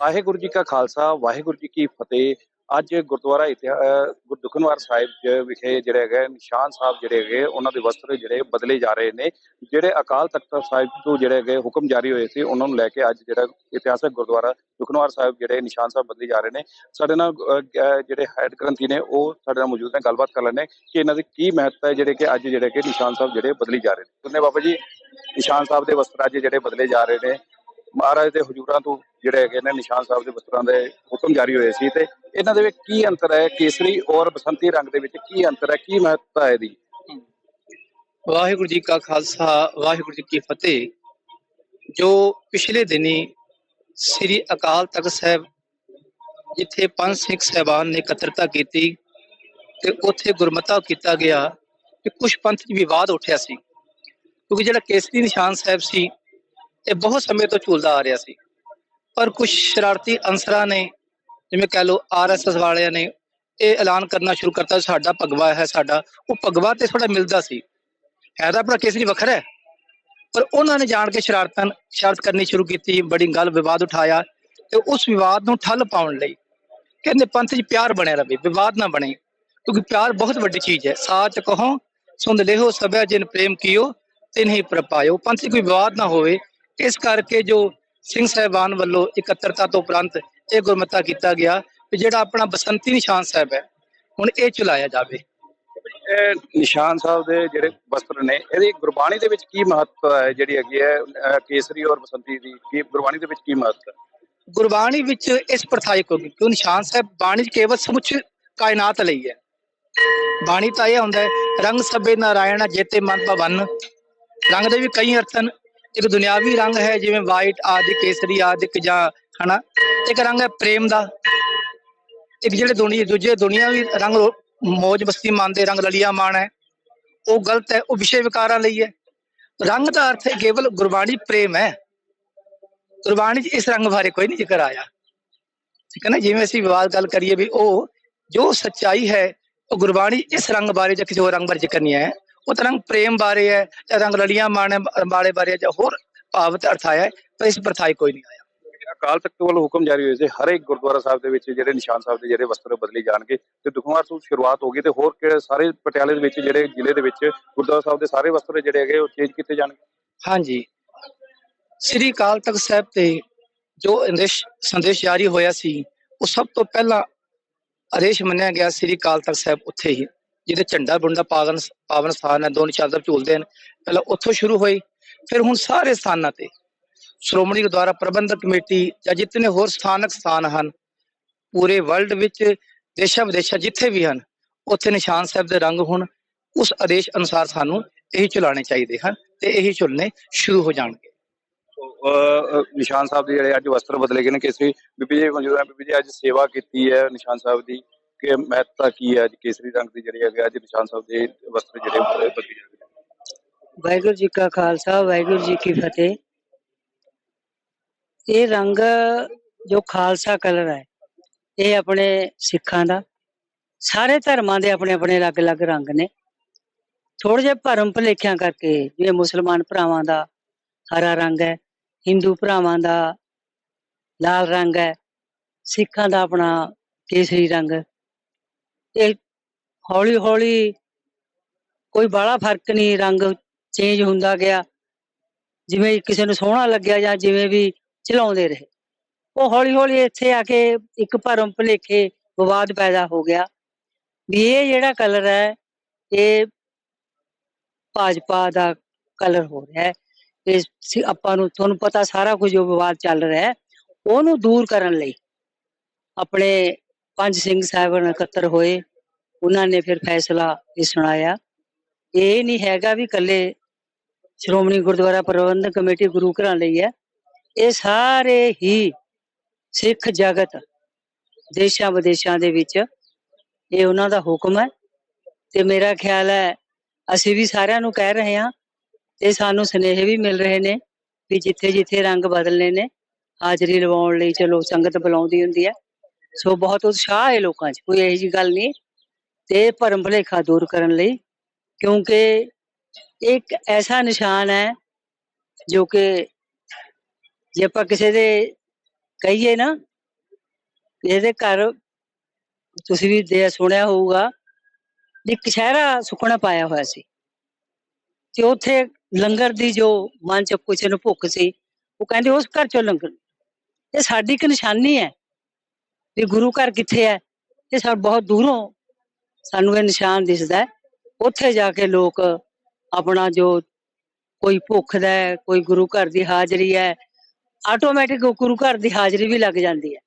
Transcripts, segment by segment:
ਵਾਹਿਗੁਰੂ ਜੀ ਕਾ ਖਾਲਸਾ, ਵਾਹਿਗੁਰੂ ਜੀ ਕੀ ਫਤਿਹ। ਅੱਜ ਗੁਰਦੁਆਰਾ ਇਤਿਹਾ- ਅਹ ਗੁਰਦੁਖਨਵਾਰ ਸਾਹਿਬ ਵਿਖੇ ਜਿਹੜੇ ਹੈਗੇ ਨਿਸ਼ਾਨ ਸਾਹਿਬ ਜਿਹੜੇ ਹੈਗੇ, ਉਹਨਾਂ ਦੇ ਵਸਤਰ ਜਿਹੜੇ ਬਦਲੇ ਜਾ ਰਹੇ ਨੇ। ਜਿਹੜੇ ਅਕਾਲ ਤਖਤ ਸਾਹਿਬ ਤੋਂ ਜਿਹੜੇ ਹੈਗੇ ਹੁਕਮ ਜਾਰੀ ਹੋਏ ਸੀ, ਉਹਨਾਂ ਨੂੰ ਲੈ ਕੇ ਅੱਜ ਜਿਹੜਾ ਇਤਿਹਾਸਕ ਗੁਰਦੁਆਰਾ ਦੁਖਨਵਾਰ ਸਾਹਿਬ ਜਿਹੜੇ ਨਿਸ਼ਾਨ ਸਾਹਿਬ ਬਦਲੇ ਜਾ ਰਹੇ ਨੇ। ਸਾਡੇ ਨਾਲ ਜਿਹੜੇ ਹੈਡ ਗ੍ਰੰਥੀ ਨੇ, ਉਹ ਸਾਡੇ ਨਾਲ ਮੌਜੂਦ ਨੇ, ਗੱਲਬਾਤ ਕਰ ਲੈਣੇ ਕਿ ਇਹਨਾਂ ਦੀ ਕੀ ਮਹੱਤਤਾ ਹੈ ਜਿਹੜੇ ਕਿ ਅੱਜ ਜਿਹੜੇ ਕਿ ਨਿਸ਼ਾਨ ਸਾਹਿਬ ਜਿਹੜੇ ਬਦਲੀ ਜਾ ਰਹੇ ਨੇ। ਉਹਨੇ ਬਾਬਾ ਜੀ, ਨਿਸ਼ਾਨ ਸਾਹਿਬ ਦੇ ਵਸਤਰ ਅੱਜ ਜਿਹੜੇ ਬਦਲੇ ਜਾ ਰਹੇ ਨੇ। ਮਹਾਰਾਜ ਦੇ ਹਜੂਰਾਂ ਤੋਂ ਜਿਹੜੇ ਹੈਗੇ ਨੇ, ਨਿਸ਼ਾਨ ਸਾਹਿਬ ਦੇ ਵਸਤਰਾਂ ਦੇ ਹੁਕਮ ਜਾਰੀ ਹੋਏ ਸੀ ਤੇ ਇਹਨਾਂ ਦੇ ਵਿੱਚ ਕੀ ਅੰਤਰ ਹੈ? ਕੇਸਰੀ ਔਰ ਬਸੰਤੀ ਰੰਗ ਦੇ ਵਿੱਚ ਕੀ ਅੰਤਰ ਹੈ? ਕੀ ਮਹੱਤਤਾ ਹੈ ਇਹਦੀ? ਵਾਹਿਗੁਰੂ ਜੀ ਕਾ ਖਾਲਸਾ, ਵਾਹਿਗੁਰੂ ਜੀ ਕੀ ਫਤਿਹ। ਜੋ ਪਿਛਲੇ ਦਿਨੀ ਸ੍ਰੀ ਅਕਾਲ ਤਖਤ ਸਾਹਿਬ, ਜਿੱਥੇ ਪੰਜ ਸਿੱਖ ਸਹਿਬਾਨ ਨੇ ਇਕੱਤਰਤਾ ਕੀਤੀ ਤੇ ਉੱਥੇ ਗੁਰਮਤਾ ਕੀਤਾ ਗਿਆ, ਤੇ ਕੁਝ ਪੰਥ 'ਚ ਵਿਵਾਦ ਉੱਠਿਆ ਸੀ। ਕਿਉਂਕਿ ਜਿਹੜਾ ਕੇਸਰੀ ਨਿਸ਼ਾਨ ਸਾਹਿਬ ਸੀ ਇਹ ਬਹੁਤ ਸਮੇਂ ਤੋਂ ਝੂਲਦਾ ਆ ਰਿਹਾ ਸੀ। ਪਰ ਕੁਝ ਸ਼ਰਾਰਤੀ ਅੰਸਰਾਂ ਨੇ, ਜਿਵੇਂ ਕਹ ਲਓ ਆਰਐਸਐਸ ਵਾਲਿਆਂ ਨੇ, ਇਹ ਐਲਾਨ ਕਰਨਾ ਸ਼ੁਰੂ ਕਰਤਾ ਸਾਡਾ ਭਗਵਾ ਹੈ, ਸਾਡਾ, ਉਹ ਭਗਵਾ ਤੇ ਥੋੜਾ ਮਿਲਦਾ ਸੀ। ਹੈ ਤਾਂ ਆਪਣਾ ਕੇਸਰੀ ਵੱਖਰਾ ਹੈ। ਪਰ ਉਹਨਾਂ ਨੇ ਜਾਣ ਕੇ ਸ਼ਰਾਰਤਾਂ, ਸ਼ਰਾਰਤ ਕਰਨੀ ਸ਼ੁਰੂ ਕੀਤੀ, ਬੜੀ ਗੱਲ ਵਿਵਾਦ ਉਠਾਇਆ ਤੇ ਉਸ ਵਿਵਾਦ ਨੂੰ ਠੱਲ ਪਾਉਣ ਲਈ ਕਹਿੰਦੇ ਪੰਥ 'ਚ ਪਿਆਰ ਬਣਿਆ ਰਹੇ ਵਿਵਾਦ ਨਾ ਬਣੇ, ਕਿਉਂਕਿ ਪਿਆਰ ਬਹੁਤ ਵੱਡੀ ਚੀਜ਼ ਹੈ। ਸਾਚ ਕਹੋ ਸੁਣ ਲਿਓ ਸਭਿਆ ਜਿਨ ਪ੍ਰੇਮ ਕੀਓ, ਤਿਨਹੀ ਪ੍ਰਪਾਇਓ ਪੰਥ 'ਚ ਕੋਈ ਵਿਵਾਦ ਨਾ ਹੋਵੇ ਇਸ ਕਰਕੇ ਜੋ ਸਿੰਘ ਸਾਹਿਬਾਨ ਵੱਲੋਂ ਇਕੱਤਰਤਾ ਤੋਂ ਉਪਰੰਤ ਇਹ ਗੁਰਮਤਾ ਕੀਤਾ ਗਿਆ ਕਿ ਜਿਹੜਾ ਆਪਣਾ ਬਸੰਤੀ ਨਿਸ਼ਾਨ ਸਾਹਿਬ ਹੈ ਹੁਣ ਇਹ ਚਲਾਇਆ ਜਾਵੇ। ਇਹ ਨਿਸ਼ਾਨ ਸਾਹਿਬ ਦੇ ਜਿਹੜੇ ਵਸਤਰ ਨੇ ਇਹਦੀ ਗੁਰਬਾਣੀ ਦੇ ਵਿੱਚ ਕੀ ਮਹੱਤਤਾ ਹੈ ਜਿਹੜੀ ਹੈਗੀ ਹੈ? ਕੇਸਰੀ ਔਰ ਬਸੰਤੀ ਦੀ ਕੀ ਗੁਰਬਾਣੀ ਦੇ ਵਿੱਚ ਕੀ ਮਹੱਤਤਾ ਹੈ? ਗੁਰਬਾਣੀ ਵਿੱਚ ਇਸ ਪ੍ਰਥਾਇਕ ਹੋ ਗਈ ਕਿਉਂ ਨਿਸ਼ਾਨ ਸਾਹਿਬ ਬਾਣੀ ਕੇਵਲ ਸਮੁੱਚ ਕਾਇਨਾਤ ਲਈ ਹੈ। ਬਾਣੀ ਤਾਂ ਇਹ ਹੁੰਦਾ ਹੈ ਰੰਗ ਸਭੇ ਨਾਰਾਇਣ ਜੇਤੇ ਮਨ ਭਵਨ ਰੰਗ ਦੇ ਵੀ ਕਈ ਅਰਥ ਹਨ ਇੱਕ ਦੁਨਿਆਵੀ ਰੰਗ ਹੈ, ਜਿਵੇਂ ਵਾਈਟ ਆਦਿ, ਕੇਸਰੀ ਆਦਿਕ ਜਾਂ, ਹਨਾ? ਇੱਕ ਰੰਗ ਹੈ ਪ੍ਰੇਮ ਦਾ। ਇੱਕ ਜਿਹੜੇ ਦੁਨੀਆ ਦੂਜੇ ਦੁਨੀਆਵੀ ਰੰਗ ਮੌਜ ਮਸਤੀ ਮੰਨਦੇ, ਰੰਗ ਲਲੀਆ ਮਾਣ ਹੈ। ਉਹ ਗਲਤ ਹੈ, ਉਹ ਵਿਸ਼ੇ ਵਿਕਾਰਾਂ ਲਈ ਹੈ। ਰੰਗ ਦਾ ਅਰਥ ਹੈ ਕੇਵਲ ਗੁਰਬਾਣੀ ਪ੍ਰੇਮ ਹੈ। ਗੁਰਬਾਣੀ 'ਚ ਇਸ ਰੰਗ ਬਾਰੇ ਕੋਈ ਨਹੀਂ ਜ਼ਿਕਰ ਆਇਆ। ਠੀਕ ਹੈ ਨਾ? ਜਿਵੇਂ ਅਸੀਂ ਵਿਵਾਦ ਗੱਲ ਕਰੀਏ ਵੀ ਉਹ, ਜੋ ਸੱਚਾਈ ਹੈ, ਉਹ ਗੁਰਬਾਣੀ ਇਸ ਰੰਗ ਬਾਰੇ ਜਾਂ ਕਿਸੇ ਹੋਰ ਰੰਗ ਬਾਰੇ ਜ਼ਿਕਰ ਨਹੀਂ ਹੈ ਉਹ ਤਾਂ ਰੰਗ ਪ੍ਰੇਮ ਬਾਰੇ ਹੈ ਜਾਂ ਰੰਗ ਲੜੀਆਂ ਮਾਣ ਵਾਲੇ ਬਾਰੇ ਜਾਂ ਹੋਰ ਭਾਵ ਤੇ ਅਰਥ ਆਇਆ ਹੈ ਪਰ ਇਸ ਪ੍ਰਥਾਈ ਕੋਈ ਨਹੀਂ ਆਇਆ। ਅਕਾਲ ਤਖਤ ਵੱਲੋਂ ਹੁਕਮ ਜਾਰੀ ਹੋਏ ਸੀ ਹਰ ਇੱਕ ਗੁਰਦੁਆਰਾ ਸਾਹਿਬ ਦੇ ਵਿੱਚ ਜਿਹੜੇ ਨਿਸ਼ਾਨ ਸਾਹਿਬ ਦੇ ਜਿਹੜੇ ਵਸਤਰ ਬਦਲੇ ਜਾਣਗੇ ਤੇ ਦੁਖਵਾਰ ਤੋਂ ਸ਼ੁਰੂਆਤ ਹੋ ਗਈ ਤੇ ਹੋਰ ਕਿਹੜੇ ਸਾਰੇ ਪਟਿਆਲੇ ਦੇ ਵਿੱਚ ਜਿਹੜੇ ਜ਼ਿਲ੍ਹੇ ਦੇ ਵਿੱਚ ਗੁਰਦੁਆਰਾ ਸਾਹਿਬ ਦੇ ਸਾਰੇ ਵਸਤਰ ਜਿਹੜੇ ਹੈਗੇ ਉਹ ਚੇਂਜ ਕੀਤੇ ਜਾਣਗੇ? ਹਾਂਜੀ। ਸ੍ਰੀ ਅਕਾਲ ਤਖਤ ਸਾਹਿਬ ਤੇ ਜੋ ਸੰਦੇਸ਼ ਸੰਦੇਸ਼ ਜਾਰੀ ਹੋਇਆ ਸੀ ਉਹ ਸਭ ਤੋਂ ਪਹਿਲਾਂ ਆਦੇਸ਼ ਮੰਨਿਆ ਗਿਆ ਸ੍ਰੀ ਅਕਾਲ ਤਖਤ ਸਾਹਿਬ ਉੱਥੇ ਹੀ। ਜਿਹਦੇ ਝੰਡਾ ਬੁੰਡਾ ਪਾਵਨ ਪਾਵਨ ਸਥਾਨ ਹੈ ਦੋ ਨਿਸ਼ਾਨ ਝੂਲਦੇ ਹਨ। ਪਹਿਲਾਂ ਉੱਥੋਂ ਸ਼ੁਰੂ ਹੋਈ, ਫਿਰ ਹੁਣ ਸਾਰੇ ਸਥਾਨਾਂ ਤੇ। ਸ਼੍ਰੋਮਣੀ ਗੁਰਦੁਆਰਾ ਪ੍ਰਬੰਧਕ ਕਮੇਟੀ ਜਾਂ ਜਿਤਨੇ ਹੋਰ ਸਥਾਨਕ ਸਥਾਨ ਹਨ, ਪੂਰੇ ਵਰਲਡ ਵਿੱਚ ਦੇਸ਼ਾਂ ਵਿਦੇਸ਼ਾਂ ਜਿੱਥੇ ਵੀ ਹਨ, ਉੱਥੇ ਨਿਸ਼ਾਨ ਸਾਹਿਬ ਦੇ ਰੰਗ ਹੁਣ, ਉਸ ਆਦੇਸ਼ ਅਨੁਸਾਰ ਸਾਨੂੰ ਇਹੀ ਚਲਾਣੇ ਚਾਹੀਦੇ ਹਨ ਤੇ ਇਹੀ ਚੁਲਨੇ ਸ਼ੁਰੂ ਹੋ ਜਾਣਗੇ। ਨਿਸ਼ਾਨ ਸਾਹਿਬ ਦੇ ਜਿਹੜੇ ਅੱਜ ਵਸਤਰ ਬਦਲੇ ਗਏ ਨੇ ਕਿਸੇ ਬੀਬੀ ਜੀ ਮੌਜੂਦ ਹੈ, ਬੀਬੀ ਜੀ ਅੱਜ ਸੇਵਾ ਕੀਤੀ ਹੈ ਨਿਸ਼ਾਨ ਸਾਹਿਬ ਦੀ। ਕਿ ਮਹੱਤਤਾ ਕੀ ਹੈ? ਅੱਜ ਕੇਸਰੀ ਰੰਗ ਦੀ ਜਿਹੜੀ ਹੈਗੇ ਅੱਜ ਨਿਸ਼ਾਨ ਸਾਹਿਬ ਦੇ ਵਸਤਰ ਜਿਹੜੇ ਬਦਲੇ ਜਾਂਦੇ ਵਾਹਿਗੁਰੂ ਜੀ ਕਾ ਖਾਲਸਾ, ਵਾਹਿਗੁਰੂ ਜੀ ਕੀ ਫਤਿਹ। ਇਹ ਰੰਗ ਜੋ ਖਾਲਸਾ ਕਲਰ ਹੈ, ਇਹ ਆਪਣੇ ਸਿੱਖਾਂ ਦਾ। ਸਾਰੇ ਧਰਮਾਂ ਦੇ ਆਪਣੇ ਆਪਣੇ ਅਲੱਗ-ਅਲੱਗ ਰੰਗ ਨੇ। ਥੋੜੇ ਜਿਹੇ ਭਰਮ ਭੁਲੇਖਿਆਂ ਕਰਕੇ, ਜਿਵੇਂ ਮੁਸਲਮਾਨ ਭਰਾਵਾਂ ਦਾ ਹਰਾ ਰੰਗ ਹੈ, ਹਿੰਦੂ ਭਰਾਵਾਂ ਦਾ ਲਾਲ ਰੰਗ ਹੈ, ਸਿੱਖਾਂ ਦਾ ਆਪਣਾ ਕੇਸਰੀ ਰੰਗ। ਇਹ ਹੌਲੀ ਹੌਲੀ ਕੋਈ ਬਾਹਲਾ ਫ਼ਰਕ ਨਹੀਂ ਰੰਗ ਚੇਂਜ ਹੁੰਦਾ ਗਿਆ। ਜਿਵੇਂ ਕਿਸੇ ਨੂੰ ਸੋਹਣਾ ਲੱਗਿਆ ਜਾਂ ਜਿਵੇਂ ਵੀ ਚਲਾਉਂਦੇ ਰਹੇ। ਉਹ ਹੌਲੀ ਹੌਲੀ ਇੱਥੇ ਆ ਕੇ ਇੱਕ ਭਰਮ ਭੁਲੇਖੇ ਵਿਵਾਦ ਪੈਦਾ ਹੋ ਗਿਆ। ਵੀ ਇਹ ਜਿਹੜਾ ਕਲਰ ਹੈ, ਇਹ ਭਾਜਪਾ ਦਾ ਕਲਰ ਹੋ ਰਿਹਾ ਹੈ। ਇਹ ਆਪਾਂ ਨੂੰ, ਤੁਹਾਨੂੰ ਪਤਾ ਸਾਰਾ ਕੁਝ ਜੋ ਵਿਵਾਦ ਚੱਲ ਰਿਹਾ ਹੈ। ਉਹਨੂੰ ਦੂਰ ਕਰਨ ਲਈ ਆਪਣੇ ਪੰਜ ਸਿੰਘ ਸਾਹਿਬਾਨ ਇਕੱਤਰ ਹੋਏ। ਉਹਨਾਂ ਨੇ ਫਿਰ ਫੈਸਲਾ ਇਹ ਸੁਣਾਇਆ। ਇਹ ਨਹੀਂ ਹੈਗਾ ਵੀ ਕੱਲੇ ਸ਼੍ਰੋਮਣੀ ਗੁਰਦੁਆਰਾ ਪ੍ਰਬੰਧਕ ਕਮੇਟੀ ਗੁਰੂ ਘਰਾਂ ਲਈ ਹੈ। ਇਹ ਸਾਰੇ ਹੀ ਸਿੱਖ ਜਗਤ ਦੇਸ਼ਾਂ ਵਿਦੇਸ਼ਾਂ ਦੇ ਵਿੱਚ ਇਹ ਉਹਨਾਂ ਦਾ ਹੁਕਮ ਹੈ। ਤੇ ਮੇਰਾ ਖਿਆਲ ਹੈ, ਅਸੀਂ ਵੀ ਸਾਰਿਆਂ ਨੂੰ ਕਹਿ ਰਹੇ ਹਾਂ ਤੇ ਸਾਨੂੰ ਸੁਨੇਹੇ ਵੀ ਮਿਲ ਰਹੇ ਨੇ ਵੀ ਜਿੱਥੇ ਜਿੱਥੇ ਰੰਗ ਬਦਲਨੇ ਨੇ, ਹਾਜ਼ਰੀ ਲਵਾਉਣ ਲਈ ਚਲੋ ਸੰਗਤ ਬੁਲਾਉਂਦੀ ਹੁੰਦੀ ਹੈ। ਸੋ ਬਹੁਤ ਉਤਸ਼ਾਹ ਹੈ ਲੋਕਾਂ 'ਚ, ਕੋਈ ਇਹੋ ਜਿਹੀ ਗੱਲ ਨਹੀਂ। ਤੇ ਭਰਮ ਭੁਲੇਖਾ ਦੂਰ ਕਰਨ ਲਈ, ਕਿਉਂਕਿ ਇੱਕ ਐਸਾ ਨਿਸ਼ਾਨ ਹੈ ਜੋ ਕਿ ਜੇ ਆਪਾਂ ਕਿਸੇ ਦੇ ਕਹੀਏ ਨਾ ਇਹਦੇ ਘਰ ਤੁਸੀਂ ਵੀ ਦੇ ਸੁਣਿਆ ਹੋਊਗਾ, ਵੀ ਕਸ਼ਹਿਰਾ ਸੁੱਕਣਾ ਪਾਇਆ ਹੋਇਆ ਸੀ ਤੇ ਉੱਥੇ ਲੰਗਰ ਦੀ ਜੋ ਮਨ ਚ ਕਿਸੇ ਨੂੰ ਭੁੱਖ ਸੀ, ਉਹ ਕਹਿੰਦੇ ਉਸ ਘਰ ਚੋਂ ਲੰਗਰ। ਇਹ ਸਾਡੀ ਇੱਕ ਨਿਸ਼ਾਨੀ ਹੈ ਵੀ ਗੁਰੂ ਘਰ ਕਿੱਥੇ ਹੈ? ਇਹ ਸਾ, ਬਹੁਤ ਦੂਰੋਂ ਸਾਨੂੰ ਇਹ ਨਿਸ਼ਾਨ ਦਿਸਦਾ ਹੈ। ਉੱਥੇ ਜਾ ਕੇ ਲੋਕ ਆਪਣਾ ਜੋ ਕੋਈ ਭੁੱਖ ਦਾ ਹੈ, ਕੋਈ ਗੁਰੂ ਘਰ ਦੀ ਹਾਜ਼ਰੀ ਹੈ ਆਟੋਮੈਟਿਕ ਗੁਰੂ ਘਰ ਦੀ ਹਾਜ਼ਰੀ ਵੀ ਲੱਗ ਜਾਂਦੀ ਹੈ।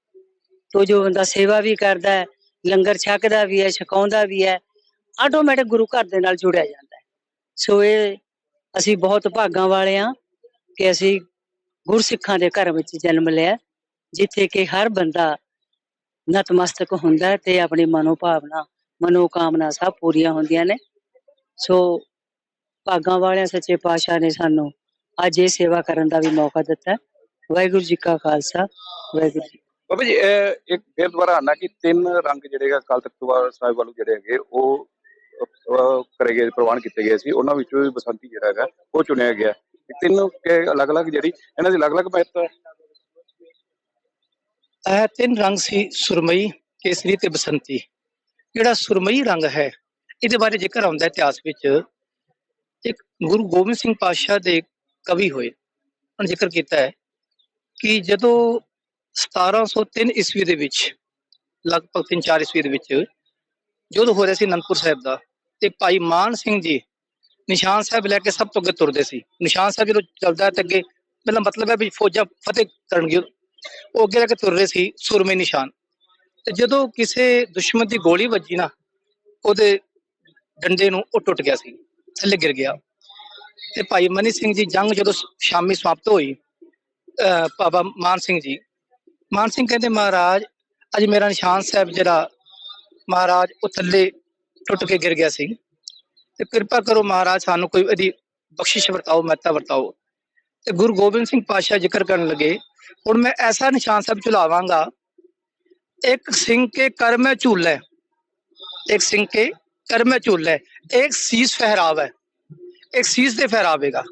ਤੋ ਜੋ ਬੰਦਾ ਸੇਵਾ ਵੀ ਕਰਦਾ ਹੈ, ਲੰਗਰ ਛਕਦਾ ਵੀ ਹੈ, ਛਕਾਉਂਦਾ ਵੀ ਹੈ ਆਟੋਮੈਟਿਕ ਗੁਰੂ ਘਰ ਦੇ ਨਾਲ ਜੁੜਿਆ ਜਾਂਦਾ ਹੈ। ਸੋ ਇਹ ਅਸੀਂ ਬਹੁਤ ਭਾਗਾਂ ਵਾਲੇ ਹਾਂ ਕਿ ਅਸੀਂ ਗੁਰਸਿੱਖਾਂ ਦੇ ਘਰ ਵਿੱਚ ਜਨਮ ਲਿਆ ਜਿੱਥੇ ਕਿ ਹਰ ਬੰਦਾ ਨਤਮਸਤਕ ਹੁੰਦਾ ਤੇ ਆਪਣੀ ਮਨੋਭਾਵਨਾ ਮਨੋਕਾਮਨਾ ਸਭ ਪੂਰੀਆਂ ਹੁੰਦੀਆਂ ਨੇ। ਸੋ ਭਾਗਾਂ ਵਾਲਿਆਂ ਸੱਚੇ ਪਾਤਸ਼ਾਹ ਨੇ ਸਾਨੂੰ ਅੱਜ ਇਹ ਸੇਵਾ ਕਰਨ ਦਾ ਵੀ ਮੌਕਾ ਦਿੱਤਾ। ਵਾਹਿਗੁਰੂ ਜੀ ਕਾ ਖਾਲਸਾ ਵਾਹਿਗੁਰੂ ਜੀ ਬਾਬਾ ਜੀ ਇੱਕ ਫਿਰ ਦੁਬਾਰਾ ਆਣਾ ਕਿ ਤਿੰਨ ਰੰਗ ਜਿਹੜੇ ਹੈਗੇ ਅਕਾਲ ਤਖਤ ਸਾਹਿਬ ਵੱਲੋਂ ਜਿਹੜੇ ਹੈਗੇ ਉਹ ਕਰੇ ਗਏ ਪ੍ਰਵਾਨ ਕੀਤੇ ਗਏ ਸੀ। ਉਹਨਾਂ ਵਿੱਚੋਂ ਵੀ ਬਸੰਤੀ ਜਿਹੜਾ ਹੈਗਾ ਉਹ ਚੁਣਿਆ ਗਿਆ। ਤਿੰਨ ਕੇ ਅਲੱਗ-ਅਲੱਗ ਜਿਹੜੀ ਇਹਨਾਂ ਦੀ ਅਲੱਗ-ਅਲੱਗ ਮਹੱਤਤਾ ਹੈ? ਇਹ ਤਿੰਨ ਰੰਗ ਸੀ ਸੁਰਮਈ ਕੇਸਰੀ ਤੇ ਬਸੰਤੀ। ਜਿਹੜਾ ਸੁਰਮਈ ਰੰਗ ਹੈ, ਇਹਦੇ ਬਾਰੇ ਜ਼ਿਕਰ ਆਉਂਦਾ ਇਤਿਹਾਸ ਵਿੱਚ, ਇੱਕ ਗੁਰੂ ਗੋਬਿੰਦ ਸਿੰਘ ਪਾਤਸ਼ਾਹ ਦੇ ਕਵੀ ਹੋਏ, ਉਹਨਾਂ ਜ਼ਿਕਰ ਕੀਤਾ ਹੈ ਕਿ ਜਦੋਂ 1703 ਈਸਵੀ ਦੇ ਵਿੱਚ, ਲਗਭਗ 3-4 ਈਸਵੀ ਦੇ ਵਿੱਚ ਜਦੋਂ ਹੋ ਰਿਹਾ ਸੀ ਅਨੰਦਪੁਰ ਸਾਹਿਬ ਦਾ, ਤੇ ਭਾਈ ਮਾਨ ਸਿੰਘ ਜੀ ਨਿਸ਼ਾਨ ਸਾਹਿਬ ਲੈ ਕੇ ਸਭ ਤੋਂ ਅੱਗੇ ਤੁਰਦੇ ਸੀ। ਨਿਸ਼ਾਨ ਸਾਹਿਬ ਜਦੋਂ ਚੱਲਦਾ ਹੈ ਤੇ ਅੱਗੇ ਪਹਿਲਾਂ ਮਤਲਬ ਹੈ ਵੀ ਫੌਜਾਂ ਫਤਿਹ ਕਰਨਗੇ ਉਹ ਅੱਗੇ ਲੈ ਕੇ ਤੁਰ ਰਹੇ ਸੀ ਸੁਰਮਈ ਨਿਸ਼ਾਨ। ਤੇ ਜਦੋਂ ਕਿਸੇ ਦੁਸ਼ਮਣ ਦੀ ਗੋਲੀ ਵੱਜੀ ਨਾ, ਉਹਦੇ ਡੰਡੇ ਨੂੰ ਉਹ ਟੁੱਟ ਗਿਆ ਸੀ, ਥੱਲੇ ਗਿਰ ਗਿਆ। ਤੇ ਭਾਈ ਮਨੀ ਸਿੰਘ ਜੀ ਜੰਗ ਜਦੋਂ ਸ਼ਾਮੀ ਸਮਾਪਤ ਹੋਈ, ਅਹ ਬਾਬਾ ਮਾਨ ਸਿੰਘ ਜੀ, ਮਾਨ ਸਿੰਘ ਕਹਿੰਦੇ, ਮਹਾਰਾਜ, ਅੱਜ ਮੇਰਾ ਨਿਸ਼ਾਨ ਸਾਹਿਬ ਜਿਹੜਾ, ਮਹਾਰਾਜ ਉਹ ਥੱਲੇ ਟੁੱਟ ਕੇ ਗਿਰ ਗਿਆ ਸੀ। ਤੇ ਕਿਰਪਾ ਕਰੋ ਮਹਾਰਾਜ ਸਾਨੂੰ ਕੋਈ ਇਹਦੀ ਬਖਸ਼ਿਸ਼ ਵਰਤਾਓ ਮਹਿਤਾ ਵਰਤਾਓ। ਤੇ ਗੁਰੂ ਗੋਬਿੰਦ ਸਿੰਘ ਪਾਤਸ਼ਾਹ ਜ਼ਿਕਰ ਕਰਨ ਲੱਗੇ, ਹੁਣ ਮੈਂ ਐਸਾ ਨਿਸ਼ਾਨ ਸਾਹਿਬ ਚੁਲਾਵਾਂਗਾ ਇੱਕ ਸਿੰਘ ਕੇ ਕਰ में झूल है एक सिंह के कर में झूल है एक ਸੀਸ ਫਹਿਰਾਵ ਹੈ ਇੱਕ ਸੀਸ ਦੇ ਫਹਿਰਾਵੇਗਾ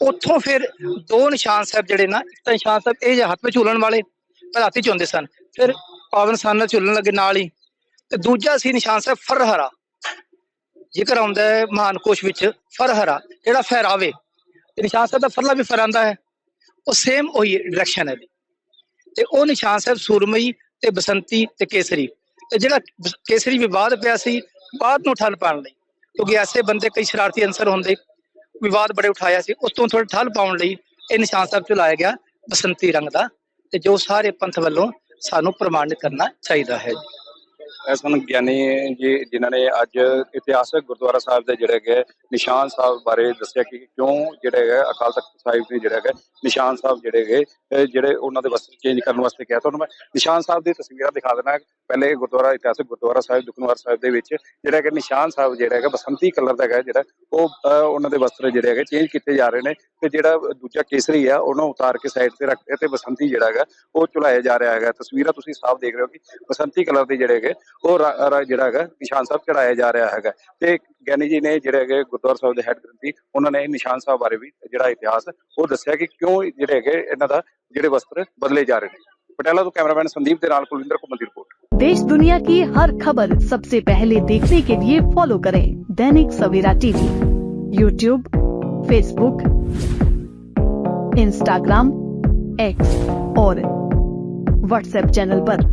ਉੱਥੋਂ ਫਿਰ ਦੋ ਨਿਸ਼ਾਨ ਸਾਹਿਬ ਜਿਹੜੇ ਨਾ ਇੱਕ ਤਾਂ ਨਿਸ਼ਾਨ ਸਾਹਿਬ ਇਹ ਜਿਹੇ ਹੱਥ ਵਿੱਚ ਝੂਲਣ ਵਾਲੇ ਪਹਿਲਾਂ ਹੱਥ ਚ ਹੁੰਦੇ ਸਨ ਫਿਰ ਪਾਵਨ ਸਥਾਨ ਨਾਲ ਝੂਲਣ ਲੱਗੇ ਨਾਲ ਹੀ ਤੇ ਦੂਜਾ ਸੀ ਨਿਸ਼ਾਨ ਸਾਹਿਬ ਫਰਹਰਾ ਜ਼ਿਕਰ ਆਉਂਦਾ ਹੈ ਮਹਾਨ ਕੋਸ਼ ਵਿੱਚ ਫਰਹਰਾ ਜਿਹੜਾ ਫਹਿਰਾਵੇ ਤੇ ਨਿਸ਼ਾਨ ਸਾਹਿਬ ਦਾ ਫਰਲਾ ਵੀ ਫਰਾਂਦਾ ਹੈ ਉਹ ਸੇਮ ਉਹੀ ਡਾਇਰੈਕਸ਼ਨ ਹੈ ਇਹਦੀ। ਤੇ ਉਹ ਨਿਸ਼ਾਨ ਸਾਹਿਬ ਸੂਰਮਈ ਤੇ ਬਸੰਤੀ ਤੇ ਕੇਸਰੀ। ਤੇ ਜਿਹੜਾ ਕੇਸਰੀ ਵਿਵਾਦ ਪਿਆ ਸੀ, ਬਾਅਦ ਨੂੰ ਠੱਲ ਪਾਉਣ ਲਈ। ਕਿਉਂਕਿ ਐਸੇ ਬੰਦੇ ਕਈ ਸ਼ਰਾਰਤੀ ਅੰਸਰ ਹੁੰਦੇ, ਵਿਵਾਦ ਬੜੇ ਉਠਾਇਆ ਸੀ। ਉਸ ਤੋਂ ਥੋੜਾ ਠੱਲ ਪਾਉਣ ਲਈ ਇਹ ਨਿਸ਼ਾਨ ਸਾਹਿਬ ਚਲਾਇਆ ਗਿਆ ਬਸੰਤੀ ਰੰਗ ਦਾ। ਤੇ ਜੋ ਸਾਰੇ ਪੰਥ ਵੱਲੋਂ ਸਾਨੂੰ ਪ੍ਰਮਾਣਿਤ ਕਰਨਾ ਚਾਹੀਦਾ ਹੈ। ਇਹ ਸਨ ਗਿਆਨੀ ਜੀ ਜਿਨ੍ਹਾਂ ਨੇ ਅੱਜ ਇਤਿਹਾਸਕ ਗੁਰਦੁਆਰਾ ਸਾਹਿਬ ਦੇ ਜਿਹੜੇ ਹੈਗੇ ਨਿਸ਼ਾਨ ਸਾਹਿਬ ਬਾਰੇ ਦੱਸਿਆ ਕਿ ਕਿਉਂ ਜਿਹੜੇ ਹੈਗਾ ਅਕਾਲ ਤਖਤ ਸਾਹਿਬ ਦੇ ਜਿਹੜੇ ਹੈਗਾ ਨਿਸ਼ਾਨ ਸਾਹਿਬ ਜਿਹੜੇ ਹੈਗੇ ਜਿਹੜੇ ਉਹਨਾਂ ਦੇ ਵਸਤਰ ਚੇਂਜ ਕਰਨ ਵਾਸਤੇ ਕਿਹਾ ਤੁਹਾਨੂੰ ਮੈਂ ਨਿਸ਼ਾਨ ਸਾਹਿਬ ਦੀ ਤਸਵੀਰਾਂ ਦਿਖਾ ਦੇਣਾ ਪਹਿਲੇ ਗੁਰਦੁਆਰਾ ਇਤਿਹਾਸਕ ਗੁਰਦੁਆਰਾ ਸਾਹਿਬ ਦੁਖਨਵਾਰ ਸਾਹਿਬ ਦੇ ਵਿੱਚ ਜਿਹੜਾ ਕਿ ਨਿਸ਼ਾਨ ਸਾਹਿਬ ਜਿਹੜਾ ਹੈਗਾ ਬਸੰਤੀ ਕਲਰ ਦਾ ਹੈਗਾ ਜਿਹੜਾ, ਉਹ ਉਹਨਾਂ ਦੇ ਵਸਤਰ ਜਿਹੜੇ ਹੈਗੇ ਚੇਂਜ ਕੀਤੇ ਜਾ ਰਹੇ ਨੇ ਤੇ ਜਿਹੜਾ ਦੂਜਾ ਕੇਸਰੀ ਆ, ਉਹਨੂੰ ਉਤਾਰ ਕੇ ਸਾਈਡ ਤੇ ਰੱਖ ਤੇ ਬਸੰਤੀ ਜਿਹੜਾ ਹੈਗਾ, ਉਹ ਚੁਲਾਇਆ ਜਾ ਰਿਹਾ ਹੈਗਾ। ਤਸਵੀਰਾਂ ਤੁਸੀਂ ਸਾਫ਼ ਦੇਖ ਰਹੇ ਹੋ ਕਿ ਬਸੰਤੀ ਕਲਰ ਦੇ ਜਿਹੜੇ ਹੈਗੇ ਉਹ ਰ- ਰ- ਜਿਹੜਾ ਹੈਗਾ ਨਿਸ਼ਾਨ ਸਾਹਿਬ ਚੜਾਇਆ ਜਾ ਰਿਹਾ ਹੈਗਾ ਤੇ ਗਿਆਨੀ ਜੀ ਨੇ ਜਿਹੜੇ ਹੈਗੇ ਗੁਰਦੁਆਰਾ ਸਾਹਿਬ ਦੇ ਹੈੱਡ ਗ੍ਰੰਥੀ ਉਹਨਾਂ ਨੇ ਨਿਸ਼ਾਨ ਸਾਹਿਬ ਬਾਰੇ ਵੀ ਜਿਹੜਾ ਇਤਿਹਾਸ ਉਹ ਦੱਸਿਆ ਕਿ ਕਿਉਂ ਜਿਹੜੇ ਹੈਗੇ ਇਹਨਾਂ ਦਾ ਜਿਹੜੇ ਵਸਤਰ ਬਦਲੇ ਜਾ ਰਹੇ ਨੇ ਪਟਿਆਲਾ ਤੋਂ ਕੈਮਰਾਮੈਨ ਸੰਦੀਪ ਦੇ ਨਾਲ ਕੁਲਵਿੰਦਰ ਕੁਮਾਰ ਦੀ ਰਿਪੋਰਟ देश दुनिया की हर खबर सबसे पहले देखने के लिए फॉलो करें Dainik Savera TV YouTube Facebook Instagram X और व्हाट्सएप चैनल पर।